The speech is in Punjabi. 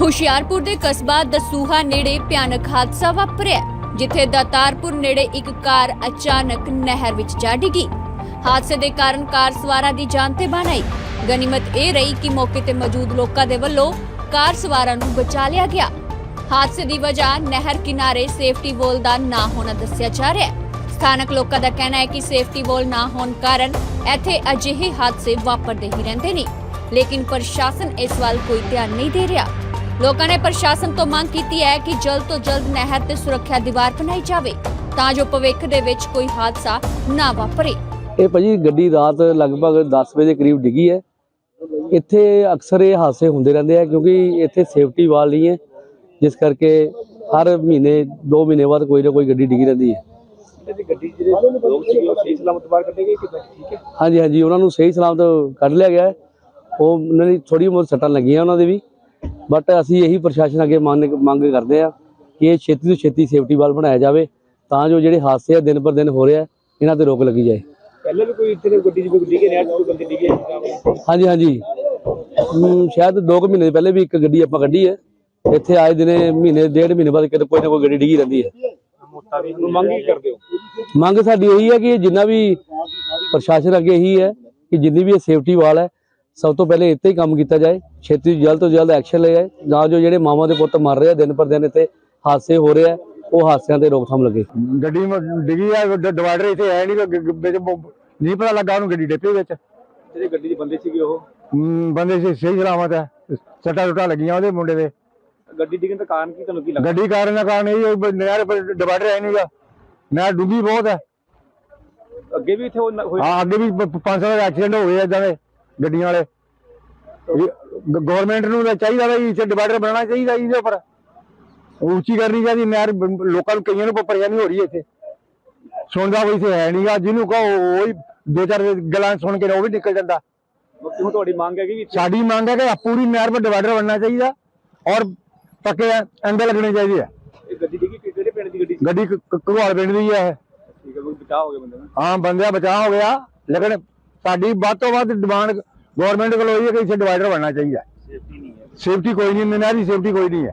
ਹੁਸ਼ਿਆਰਪੁਰ ਦੇ ਕਸਬਾ ਦਸੂਹਾ ਨੇੜੇ ਭਿਆਨਕ ਹਾਦਸਾ ਵਾਪਰਿਆ ਜਿੱਥੇ ਦਾਤਾਰਪੁਰ ਨੇੜੇ ਇੱਕ ਕਾਰ ਅਚਾਨਕ ਨਹਿਰ ਵਿੱਚ ਜਾ ਡਿੱਗੀ। ਹਾਦਸੇ ਦੇ ਕਾਰਨ ਕਾਰ ਸਵਾਰਾਂ ਦੀ ਜਾਨ ਤੇ ਬਣ ਗਨੀਮਤ ਇਹ ਰਹੀ ਕਿ ਮੌਕੇ ਤੇ ਮੌਜੂਦ ਲੋਕਾਂ ਦੇ ਵੱਲੋਂ ਕਾਰ ਸਵਾਰਾਂ ਨੂੰ ਬਚਾ ਲਿਆ ਗਿਆ। ਹਾਦਸੇ ਦੀ ਵਜ੍ਹਾ ਨਹਿਰ ਕਿਨਾਰੇ ਸੇਫਟੀ ਵੋਲ ਦਾ ਨਾ ਹੋਣਾ ਦੱਸਿਆ ਜਾ ਰਿਹਾ ਹੈ। ਸਥਾਨਕ ਲੋਕਾਂ ਦਾ ਕਹਿਣਾ ਹੈ ਕਿ ਸੇਫਟੀ ਵੋਲ ਨਾ ਹੋਣ ਕਾਰਨ ਇੱਥੇ ਅਜਿਹੇ ਹਾਦਸੇ ਵਾਪਰਦੇ ਹੀ ਰਹਿੰਦੇ ਨੇ। ਲੇਕਿਨ ਪ੍ਰਸ਼ਾਸਨ ਇਸ ਵੱਲ ਕੋਈ ਧਿਆਨ ਨਹੀਂ ਦੇ ਰਿਹਾ। ਲੋਕਾਂ ਨੇ ਪ੍ਰਸ਼ਾਸਨ ਤੋਂ ਮੰਗ ਕੀਤੀ ਹੈ ਕਿ ਜਲਦ ਤੋਂ ਜਲਦ ਨਹਿਰ ਤੇ ਸੁਰੱਖਿਆ ਦੀਵਾਰ ਬਣਾਈ ਜਾਵੇ ਤਾਂ ਜੋ ਭਵਿੱਖ ਦੇ ਵਿੱਚ ਕੋਈ ਹਾਦਸਾ ਨਾ ਵਾਪਰੇ। ਇਹ ਭਾਜੀ ਗੱਡੀ ਰਾਤ ਲਗਭਗ 10 ਵਜੇ ਦੇ ਕਰੀਬ ਡਿੱਗੀ ਹੈ। ਇੱਥੇ ਅਕਸਰ ਇਹ ਹਾਦਸੇ ਹੁੰਦੇ ਰਹਿੰਦੇ ਆ ਕਿਉਂਕਿ ਇੱਥੇ ਸੇਫਟੀ ਵਾਲ ਨਹੀਂ ਹੈ ਜਿਸ ਕਰਕੇ ਹਰ ਮਹੀਨੇ 2 ਮਹੀਨੇ ਬਾਅਦ ਕੋਈ ਨਾ ਕੋਈ ਗੱਡੀ ਡਿੱਗੀ ਰਹਿੰਦੀ ਹੈ। ਇਹਦੀ ਗੱਡੀ ਜਿਹੜੇ ਲੋਕ ਸੀਗੇ ਉਹ ਸਹੀ ਸਲਾਮਤ ਬਾਹਰ ਕੱਢੇ ਗਏ ਕਿਦਾਂ ਠੀਕ ਹੈ? ਹਾਂਜੀ ਹਾਂਜੀ ਉਹਨਾਂ ਨੂੰ ਸਹੀ ਸਲਾਮਤ ਕੱਢ ਲਿਆ ਗਿਆ ਉਹ ਉਹਨਾਂ ਦੀ ਥੋੜੀ ਬਹੁਤ ਸੱਟਾਂ ਲੱਗੀਆਂ ਉਹਨਾਂ ਦੇ ਵੀ। ਬਟ ਅਸੀਂ ਇਹੀ ਪ੍ਰਸ਼ਾਸਨ ਅੱਗੇ ਮੰਗ ਮੰਗ ਕਰਦੇ ਆ ਕਿ ਇਹ ਛੇਤੀ ਤੋਂ ਛੇਤੀ ਸੇਫਟੀ ਵਾਲ ਬਣਾਇਆ ਜਾਵੇ ਤਾਂ ਜੋ ਜਿਹੜੇ ਹਾਦਸੇ ਆ ਦਿਨ ਪਰ ਦਿਨ ਹੋ ਰਿਹਾ ਇਹਨਾਂ ਤੇ ਰੋਕ ਲੱਗੀ ਜਾਏ। ਪਹਿਲੇ ਵੀ ਕੋਈ ਇੱਥੇ ਗੱਡੀ ਜਿਵੇਂ ਡਿੱਗੇ ਨੇ ਕੋਈ ਬੰਦੇ ਡਿੱਗੇ ਹਾਂਜੀ ਹਾਂਜੀ। ਸ਼ਾਇਦ 2 ਮਹੀਨੇ ਪਹਿਲੇ ਵੀ ਇੱਕ ਗੱਡੀ ਆਪਾਂ ਕੱਢੀ ਹੈ। ਇੱਥੇ ਆਏ ਦਿਨੇ ਮਹੀਨੇ ਡੇਢ ਮਹੀਨੇ ਬਾਅਦ ਕਿਤੇ ਕੋਈ ਨਾ ਕੋਈ ਗੱਡੀ ਡਿੱਗੀ ਰਹਿੰਦੀ ਹੈ। ਮੋਤਾ ਵੀ ਨੂੰ ਮੰਗ ਹੀ ਕਰਦੇ ਹੋ? ਮੰਗ ਸਾਡੀ ਇਹੀ ਹੈ ਕਿ ਜਿੰਨਾ ਵੀ ਪ੍ਰਸ਼ਾਸਨ ਅੱਗੇ ਇਹੀ ਹੈ ਕਿ ਜਿੰਨੀ ਵੀ ਇਹ ਸੇਫਟੀ ਵਾਲ ਹੈ ਸਭ ਤੋਂ ਪਹਿਲੇ ਇੱਥੇ ਹੀ ਕੰਮ ਕੀਤਾ ਜਾਏ ਛੇਤੀ ਜਲਦ ਤੋਂ ਜਲਦ ਐਕਸ਼ਨ ਲਿਆ ਜਾਏ ਤਾਂ ਜੋ ਜਿਹੜੇ ਮਾਵਾਂ ਦੇ ਪੁੱਤ ਮਰ ਰਹੇ ਆ ਦਿਨ ਪਰ ਦਿਨ ਇੱਥੇ ਹਾਦਸੇ ਹੋ ਰਹੇ ਆ ਉਹ ਹਾਦਸਿਆਂ ਤੇ ਰੋਕਥਾਮ ਲੱਗੇ। ਗੱਡੀ ਮ- ਡਿੱਗੀ ਆ ਡਿਵਾਈਡਰ ਇੱਥੇ ਹੈ ਨਹੀਂ ਵਿੱਚ ਨਹੀਂ ਪਤਾ ਲੱਗਾ ਉਹਨੂੰ ਗੱਡੀ ਡੇਪੇ ਵਿੱਚ। ਜਿਹੜੇ ਗੱਡੀ ਦੇ ਬੰਦੇ ਸੀਗੇ ਉਹ? ਬੰਦੇ ਸੀ ਸਹੀ ਸਲਾਮਤ ਹੈ ਸੱਟਾਂ ਸੁੱਟਾਂ ਲੱਗੀਆਂ ਉਹਦੇ ਮੁੰਡੇ ਦੇ। ਗੱਡੀ ਡਿੱਗਣ ਦਾ ਕਾਰਨ ਕੀ ਤੁਹਾਨੂੰ ਕੀ ਲੱਗਦਾ? ਗੱਡੀ ਕਾਰਨ ਦਾ ਕਾਰਨ ਇਹ ਪਰ ਡਿਵਾਈਡਰ ਹੈ ਨਹੀਂਗਾ ਨਹਿਰ ਡੂੰਘੀ ਬਹੁਤ ਹੈ ਅੱਗੇ ਵੀ ਇੱਥੇ ਨ- ਹੋਈ ਹਾਂ ਅੱਗੇ ਵੀ ਪ- ਪ- ਪੰਜ ਸੱਤ ਐਕਸੀਡੈਂਟ ਹੋਏ ਇਦਾਂ ਦੇ। ਗੱਡੀਆਂ ਵਾਲੇ। ਗਵਰਨਮੈਂਟ ਨੂੰ ਤਾਂ ਚਾਹੀਦਾ ਵੀ ਇੱਥੇ ਡਿਵਾਈਡਰ ਬਣਾਉਣਾ ਚਾਹੀਦਾ ਇਹਦੇ ਉੱਪਰ। ਉੱਚੀ ਕਰਨੀ ਚਾਹੀਦੀ ਨਹਿਰ ਲੋਕਾਂ ਨੂੰ ਕਈਆਂ ਨੂੰ ਪਰੇਸ਼ਾਨੀ ਹੋ ਰਹੀ ਹੈ ਇੱਥੇ। ਸੁਣਦਾ ਕੋਈ ਇੱਥੇ ਹੈ ਨਹੀਂਗਾ ਜਿਹਨੂੰ ਕਹੋ ਉਹ ਹੀ ਦੋ ਚਾਰ ਗੱਲਾਂ ਸੁਣ ਕੇ ਉਹ ਵੀ ਨਿਕਲ ਜਾਂਦਾ। ਹੁਣ ਤੁਹਾਡੀ ਮੰਗ ਹੈਗੀ ਵੀ ਇੱਥੇ ਸਾਡੀ ਮੰਗ ਹੈ ਕਿ ਪੂਰੀ ਨਹਿਰ 'ਤੇ ਡਿਵਾਈਡਰ ਬਣਨਾ ਚਾਹੀਦਾ ਔਰ ਪੱਕੇ ਐਂਗਲ ਲੱਗਣੇ ਚਾਹੀਦੇ ਆ। ਇਹ ਗੱਡੀ ਕਿ- ਕਿਹੜੇ ਪਿੰਡ ਦੀ ਗੱਡੀ ਗੱਡੀ ਕ- ਕ- ਘਗਵਾਲ ਪਿੰਡ ਦੀ ਹੈ ਠੀਕ ਹੈ ਕੋਈ ਬਚਾਅ ਹੋ ਗਿਆ ਬੰਦੇ ਦਾ ਹਾਂ ਬੰਦਿਆਂ ਬਚਾਅ ਹੋ ਗਿਆ। ਲੇਕਿਨ ਸਾਡੀ ਵੱਧ ਤੋਂ ਵੱਧ ਡਿਮਾਂਡ ਗਵਰਨਮੈਂਟ ਕੋਲ ਹੋਈ ਹੈ ਕਿ ਇੱਥੇ ਡਿਵਾਈਡਰ ਬਣਨਾ ਚਾਹੀਦਾ ਸੇਫਟੀ ਨਹੀਂ ਹੈ। ਸੇਫਟੀ ਕੋਈ ਨਹੀਂ ਨਹਿਰ ਸੇਫਟੀ ਕੋਈ ਨਹੀਂ ਹੈ।